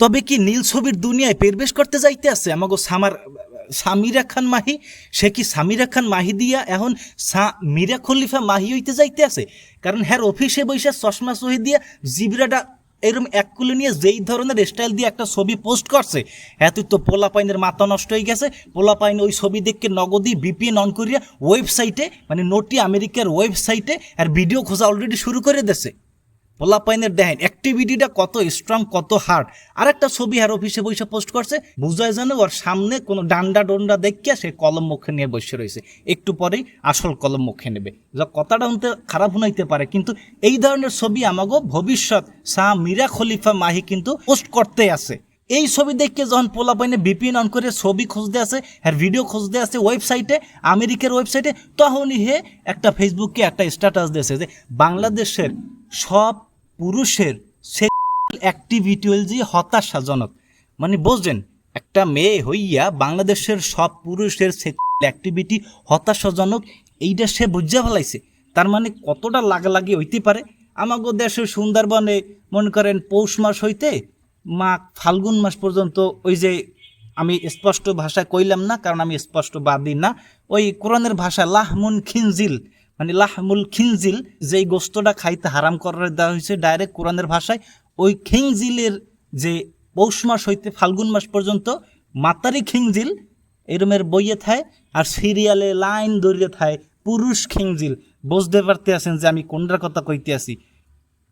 তবে কি নীল ছবির দুনিয়ায় পেরবেশ করতে যাইতে আছে? আমাগো সামার, সামিরা খান মাহি, সে কি সামিরা খান মাহি দিয়া এখন সা, মিরা খলিফা মাহি হইতে যাইতে আছে? কারণ হ্যার অফিসে বৈশা চশমা সহি দিয়া জিবরাটা এরম এক কুলে নিয়ে যেই ধরনের স্টাইল দিয়ে একটা ছবি পোস্ট করছে, এত তো পোলাপাইনের মাথা নষ্ট হয়ে গেছে। পোলাপাইন ওই ছবি দেখে নগদি বিপিএন অন করিয়া ওয়েবসাইটে মানে নোটি আমেরিকার ওয়েবসাইটে আর ভিডিও খোঁজা অলরেডি শুরু করে দেছে পোলাপাইনের দেখেন অ্যাক্টিভিটিটা কত স্ট্রং কত হার্ড আর একটা ছবি আর অফিসে বসে পোস্ট করছে, বুঝায় জানো ওর সামনে কোনো ডান্ডা ডন্ডা দেখিয়া সে কলম মুখে নিয়ে বসে রয়েছে। একটু পরেই আসল কলম মুখে নেবে। যা কথাটা শুনতে খারাপ হইতে পারে, কিন্তু এই ধরনের ছবি আমাগো ভবিষ্যৎ শাহ মিরা খলিফা মাহি কিন্তু পোস্ট করতে আছে। এই ছবি দেখে যখন পোলা পোলাপাইনে বিপিএন অন করে ছবি খুঁজতে আছে, আর ভিডিও খুঁজতে আছে ওয়েবসাইটে আমেরিকার ওয়েবসাইটে তখনই হে একটা ফেসবুকে একটা স্ট্যাটাস দিয়েছে যে বাংলাদেশের সব পুরুষের সেক্সুয়াল অ্যাক্টিভিটি যে হতাশাজনক। মানে বুঝলেন একটা মেয়ে হইয়া বাংলাদেশের সব পুরুষের সেক্সুয়াল অ্যাক্টিভিটি হতাশাজনক, এইটা সে বুঝা ফেলাইছে। তার মানে কতটা লাগালাগি হইতে পারে? আমাগো দেশের সুন্দরবনে মনে করেন পৌষ মাস হইতে মা ফাল্গুন মাস পর্যন্ত ওই যে আমি স্পষ্ট ভাষায় কইলাম না, কারণ আমি স্পষ্ট বাদি না, ওই কোরআনের ভাষা লাহমুন খিনজিল মানে লাহমুল খিনজিল যেই গোস্তটা খাইতে হারাম করার দেওয়া হয়েছে ডাইরেক্ট কোরআনের ভাষায়, ওই খিংজিলের যে পৌষ মাস হইতে ফাল্গুন মাস পর্যন্ত মাতারি খিংজিল এরমের বইয়ে থায় আর সিরিয়ালে লাইন দৌড়িয়ে থায় পুরুষ খিংজিল বুঝতে পারতে আছেন যে আমি কোনটার কথা কইতে আছি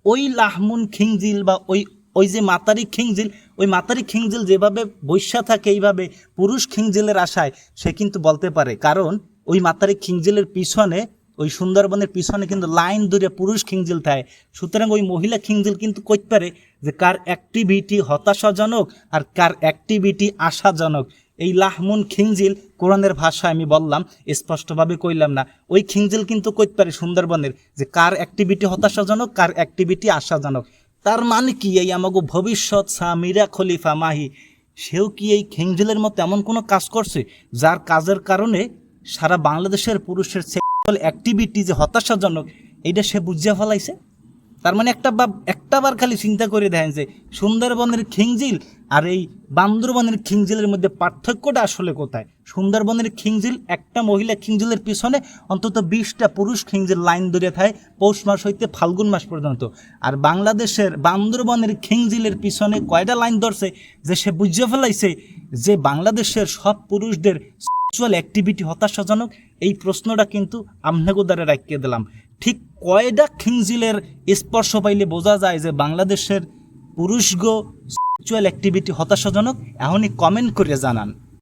ওই লাহমুন খিংজিল বা ওই ওই যে মাতারি খিংজিল ওই মাতারি খিংজিল যেভাবে বৈশা থাকে এইভাবে পুরুষ খিংজিলের আশায়, সে কিন্তু বলতে পারে। কারণ ওই মাতারি খিংজিলের পিছনে ওই সুন্দরবনের পিছনে কিন্তু লাইন ধরে পুরুষ খিংজিল থাকে। সুতরাং ওই মহিলা খিংজিল কিন্তু কইতে পারে? যে কার অ্যাক্টিভিটি হতাশাজনক আর কার অ্যাক্টিভিটি আশাজনক। এই লাহমুন খিংজিল কোরআনের ভাষা আমি বললাম, স্পষ্টভাবে কইলাম না। ওই খিংজিল কিন্তু কইতে পারে সুন্দরবনের? যে কার অ্যাক্টিভিটি হতাশাজনক, কার অ্যাক্টিভিটি আশাজনক। তার মানে কি? এই আমাগো ভবিষ্যৎ সামিরা খলিফা মাহি, সেও কি এই খিংজিলের মতো এমন কোনো কাজ করছে, যার কাজের কারণে সারা বাংলাদেশের পুরুষের অ্যাক্টিভিটি যে হতাশাজনক, এইটা সে বুঝিয়া ফেলাইছে। তার মানে একটা বা একটা বার খালি চিন্তা করে দেখেন যে, সুন্দরবনের খিংজিল আর এই বান্দরবনের খিংজিলের মধ্যে পার্থক্যটা আসলে কোথায়? সুন্দরবনের খিংজিল একটা মহিলা খিংজিলের পিছনে অন্তত বিশটা পুরুষ খিংজিল লাইন ধরে থাকে, পৌষ মাস হইতে ফাল্গুন মাস পর্যন্ত। আর বাংলাদেশের বান্দরবনের খিংজিলের পিছনে কয়টা লাইন ধরছে, যে সে বুঝে ফেলাইছে যে, বাংলাদেশের সব পুরুষদের সেক্সুয়াল অ্যাক্টিভিটি হতাশাজনক, এই প্রশ্নটা কিন্তু আমনাগোদারে রাখিয়ে দিলাম। ঠিক কয়টা খিংজিলের স্পর্শ পাইলে বোঝা যায় যে বাংলাদেশের পুরুষগো সেক্সুয়াল অ্যাক্টিভিটি হতাশাজনক? এখনই কমেন্ট করে জানান।